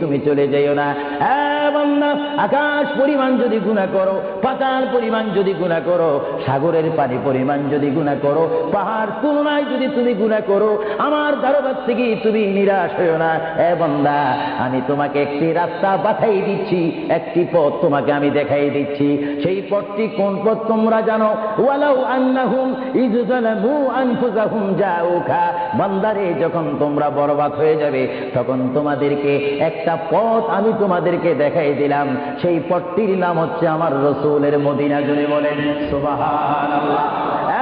তুমি চলে যাইও না। এ বান্দা আকাশ পরিমাণ যদি গুনাহ করো, পাতাল পরিমাণ যদি গুনাহ করো, সাগরের পানি পরিমাণ যদি গুনাহ করো, পাহাড় তুলনায় যদি তুমি গুনাহ করো, আমার দরবার থেকে তুমি নিরাশ হইও না। এ বান্দা, আমি তোমাকে একটি রাস্তা বাছাই দিচ্ছি, একটি পথ তোমাকে আমি দেখাই দিচ্ছি। সেই পথটি কোন পথ তোমরা জানো? ওয়ালাউ আন্নাহুম যালামু আনফুসাহুম যখন তোমরা বরবাদ হয়ে যাবে, তখন তোমাদেরকে একটা পথ আমি তোমাদেরকে দেখাই দিলাম। সেই পথটির নাম হচ্ছে আমার রসুলের মদিনা যদি বলেন সুবহানাল্লাহ।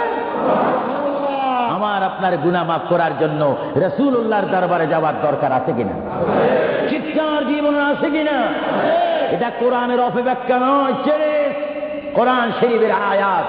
আপনার গুনা মাফ করার জন্য রসুল উল্লাহর দরবারে যাওয়ার দরকার আছে কিনা? চিৎকার জীবন আছে কিনা? এটা কোরআনের অপব্যাখ্যা নয়, ছেড়ে কোরআন শরীফের আয়াত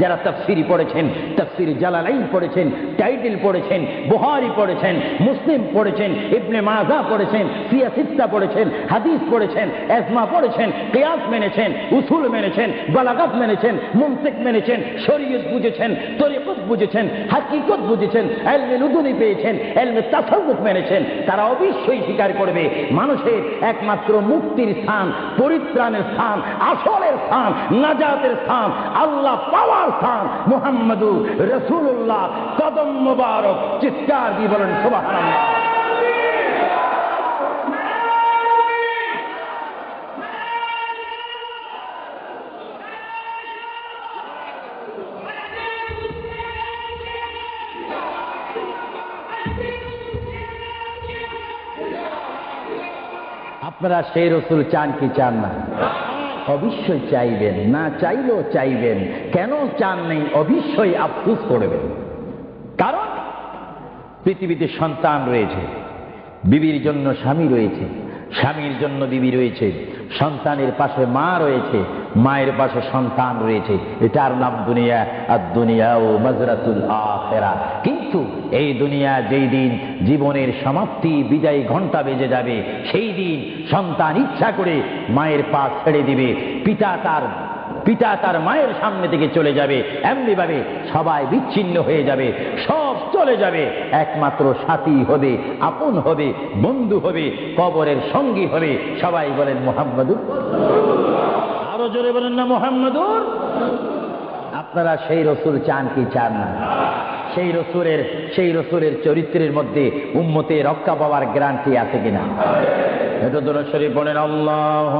যারা তফসিরি পড়েছেন, তফসির জালালাইন পড়েছেন টাইটেল পড়েছেন বুহারি পড়েছেন, মুসলিম পড়েছেন, ইবনে মাজা পড়েছেন সিয়াসিত্তা পড়েছেন, হাদিস পড়েছেন, এজমা পড়েছেন, কিয়াস মেনেছেন, উসুল মেনেছেন, বালাগাত মেনেছেন মুমসিক মেনেছেন, শরীয়ত বুঝেছেন, তরিকত বুঝেছেন, হাকিকত বুঝেছেন, এলমে নুদুনি পেয়েছেন, এলমে তাসাউফ মেনেছেন, তারা অবশ্যই স্বীকার করবে, মানুষের একমাত্র মুক্তির স্থান, পরিত্রাণের স্থান, আসলের স্থান, নাজাতের স্থান, আল্লাহ পাওয়ার স্থান, মুহাম্মদুর রসুল্লাহ কদম মুবারক চিৎকার দিয়ে বলেন, সুবহানাল্লাহ। আপনারা সেই রসুল চান কি চান না? অবশ্যই চাইবেন, না চাইলেও চাইবেন। কেন চান নেই? অবশ্যই আফসুস করবেন। পৃথিবীতে সন্তান রয়েছে, বিবির জন্য স্বামী রয়েছে, স্বামীর জন্য বিবি রয়েছে, সন্তানের পাশে মা রয়েছে, মায়ের পাশে সন্তান রয়েছে। এটার নাম দুনিয়া, আর দুনিয়া ও মজরাতুল আখেরা। কিন্তু এই দুনিয়া যেই দিন জীবনের সমাপ্তি, বিদায় ঘণ্টা বেজে যাবে, সেই দিন সন্তান ইচ্ছা করে মায়ের পা ছেড়ে দিবে, পিতা তার পিতা তার মায়ের সামনে থেকে চলে যাবে। এমনিভাবে সবাই বিচ্ছিন্ন হয়ে যাবে। সব চলে যাবে। একমাত্র সাথী হবে, আপন হবে, বন্ধু হবে, কবরের সঙ্গী হবে। সবাই বলেন, মোহাম্মদুর আরও জোরে বলেন না, মোহাম্মদুর আপনারা সেই রসুল চান কি চান না? সেই রসুরের সেই রসুরের চরিত্রের মধ্যে উম্মতে রক্ষা পাওয়ার গ্যারান্টি আছে কিনা? এটা শরীফ বলেন আল্লাহ